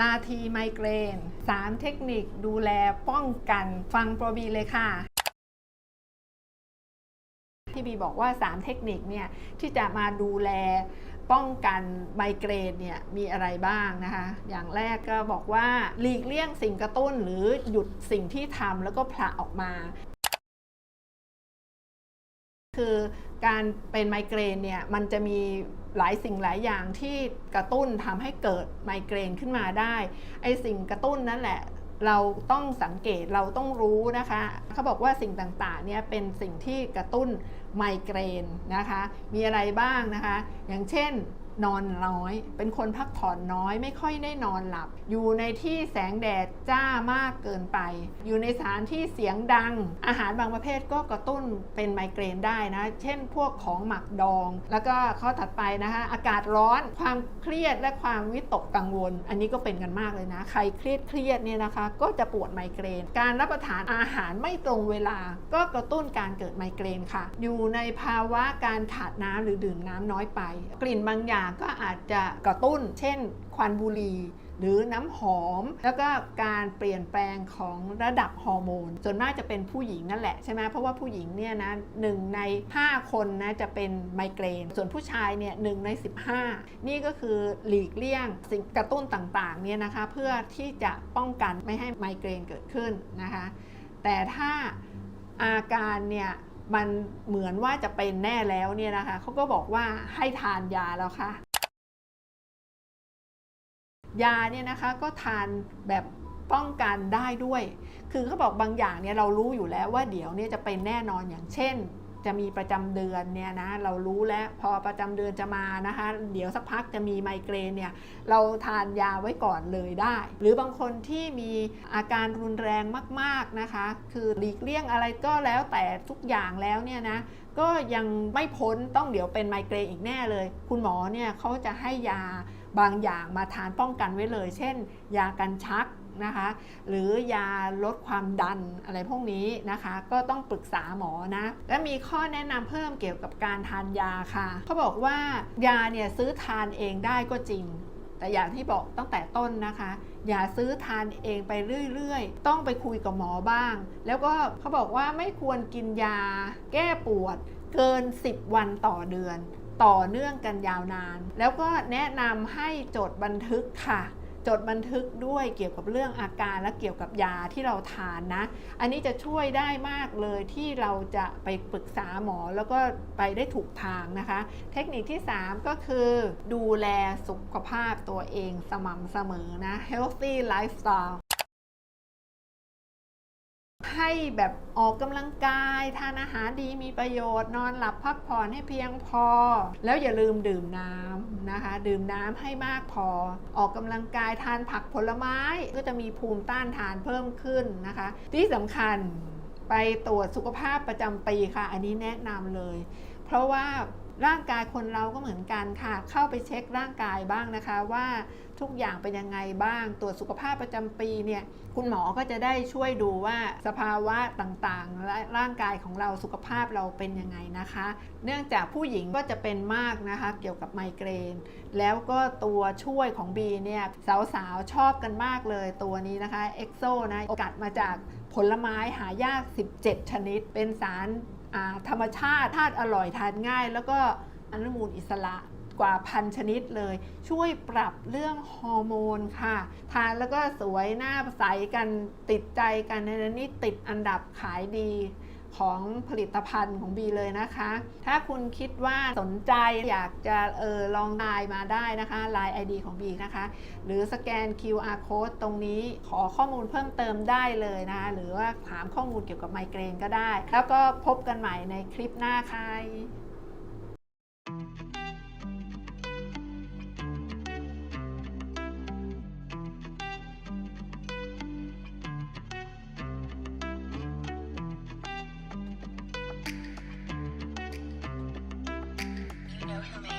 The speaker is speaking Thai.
ลาทีไมเกรน 3 เทคนิคดูแลป้องกันฟังโปรบีเลยค่ะที่บีบอกว่า 3 เทคนิคเนี่ยที่จะมาดูแลป้องกันไมเกรนเนี่ยมีอะไรบ้างนะคะ อย่างแรกก็บอกว่าหลีกเลี่ยงสิ่งกระตุ้นหรือหยุดสิ่งที่ทำแล้วก็ผละออกมา คือการเป็นไมเกรนเนี่ยมันจะมีหลายสิ่งหลายอย่างที่กระตุ้นทำให้เกิดไมเกรนขึ้นมาได้ไอสิ่งกระตุ้นนั่นแหละเราต้องสังเกตเราต้องรู้นะคะ เขาบอกว่าสิ่งต่างๆเนี่ยเป็นสิ่งที่กระตุ้นไมเกรนนะคะ มีอะไรบ้างนะคะ อย่างเช่น นอนน้อย เป็นคนพักผ่อนน้อยไม่ค่อยได้นอนหลับ อยู่ในที่แสงแดดจ้ามากเกินไป อยู่ในสถานที่เสียงดัง อาหารบางประเภทก็กระตุ้นเป็นไมเกรนได้นะ เช่นพวกของหมักดอง แล้วก็ข้อถัดไปนะคะอากาศร้อนความเครียดและความวิตกกังวล อันนี้ก็เป็นกันมากเลยนะ ใครเครียดเครียดเนี่ยนะคะ ก็จะปวดไมเกรน การรับประทานอาหารไม่ตรงเวลา ก็กระตุ้นการเกิดไมเกรนค่ะ อยู่ในภาวะการขาดน้ำหรือดื่มน้ำน้อยไป กลิ่นบางอย่างก็อาจจะกระตุ้น เช่น ควันบุหรี่หรือน้ำหอม แล้วก็การเปลี่ยนแปลงของระดับฮอร์โมนส่วนมากจะเป็นผู้หญิงนั่นแหละใช่ไหมเพราะว่าผู้หญิงเนี่ยนะหนึ่งใน 5 คนนะจะเป็นไมเกรน ส่วนผู้ชายเนี่ยหนึ่งใน 15 นี่ก็คือหลีกเลี่ยงสิ่งกระตุ้นต่างๆเนี่ยนะคะเพื่อที่จะป้องกันไม่ให้ไมเกรนเกิดขึ้นนะคะแต่ถ้าอาการเนี่ย มันเหมือนว่าจะเป็นแน่แล้วเนี่ยนะคะเขาก็บอกว่าให้ทานยาแล้วค่ะ ยาเนี่ยนะคะก็ทานแบบป้องกันได้ด้วย คือเขาบอกบางอย่างเนี่ยเรารู้อยู่แล้วว่าเดี๋ยวเนี่ยจะเป็นแน่นอนอย่างเช่น จะมีประจำเดือนเนี่ยนะเรารู้แล้วพอประจำเดือนจะมานะคะ เดี๋ยวสักพักจะมีไมเกรนเนี่ยเราทานยาไว้ก่อนเลยได้ หรือบางคนที่มีอาการรุนแรงมากๆนะคะ คือหลีกเลี่ยงอะไรก็แล้วแต่ทุกอย่างแล้วเนี่ยนะก็ยังไม่พ้นต้องเดี๋ยวเป็นไมเกรนอีกแน่เลย คุณหมอเนี่ยเขาจะให้ยาบางอย่างมาทานป้องกันไว้เลย เช่น ยากันชัก นะคะ หรือยาลดความดันอะไรพวกนี้นะคะ ก็ต้องปรึกษาหมอนะ และมีข้อแนะนำเพิ่มเกี่ยวกับการทานยาค่ะเขาบอกว่ายาเนี่ยซื้อทานเองได้ก็จริง แต่อย่างที่บอกตั้งแต่ต้นนะคะ อย่าซื้อทานเองไปเรื่อยๆ ต้องไปคุยกับหมอบ้าง แล้วก็เขาบอกว่าไม่ควรกินยา แก้ปวด เกิน 10 วันต่อเดือนต่อเนื่องกันยาวนาน แล้วก็แนะนำให้จดบันทึกค่ะ จดบันทึกด้วยเกี่ยวกับเรื่องอาการและเกี่ยวกับยาที่เราทานนะ อันนี้จะช่วยได้มากเลยที่เราจะไปปรึกษาหมอแล้วก็ไปได้ถูกทางนะคะ เทคนิคที่ 3 ก็คือดูแลสุขภาพตัวเองสม่ำเสมอนะ healthy lifestyle ให้แบบออกกำลังกาย ทานอาหารดีมีประโยชน์ นอนหลับพักผ่อนให้เพียงพอ แล้วอย่าลืมดื่มน้ำนะคะ ดื่มน้ำให้มากพอ ออกกำลังกายทานผักผลไม้ก็จะมีภูมิต้านทานเพิ่มขึ้นนะคะ ที่สำคัญไปตรวจสุขภาพประจำปีค่ะ อันนี้แนะนำเลย เพราะว่า ร่างกายคนเราก็เหมือนกันค่ะ เข้าไปเช็คร่างกายบ้างนะคะ ว่าทุกอย่างเป็นยังไงบ้าง ตรวจสุขภาพประจำปีเนี่ยคุณหมอก็จะได้ช่วยดูว่าสภาวะต่างๆ และร่างกายของเราสุขภาพเราเป็นยังไงนะคะ เนื่องจากผู้หญิงก็จะเป็นมากนะคะเกี่ยวกับไมเกรน แล้วก็ตัวช่วยของบีเนี่ยสาวๆชอบกันมากเลยตัวนี้นะคะเอ็กโซนะโอกัดมาจากผลไม้หายาก 17 ชนิด เป็นสาร ธรรมชาติธาตุอร่อยทานง่าย แล้วก็อนุมูลอิสระกว่าพันชนิดเลย ช่วยปรับเรื่องฮอร์โมนค่ะ ทานแล้วก็สวยหน้าใสกันติดใจกันในนี้ติดอันดับขายดี ของผลิตภัณฑ์ของบีเลยนะคะ ถ้าคุณคิดว่าสนใจอยากจะเออลองไลน์มาได้นะคะ Line ID ของบีนะคะ หรือสแกน QR code ตรงนี้ขอข้อมูลเพิ่มเติมได้เลยนะคะหรือว่าถามข้อมูลเกี่ยวกับไมเกรนก็ได้ แล้วก็พบกันใหม่ในคลิปหน้าค่ะ for me.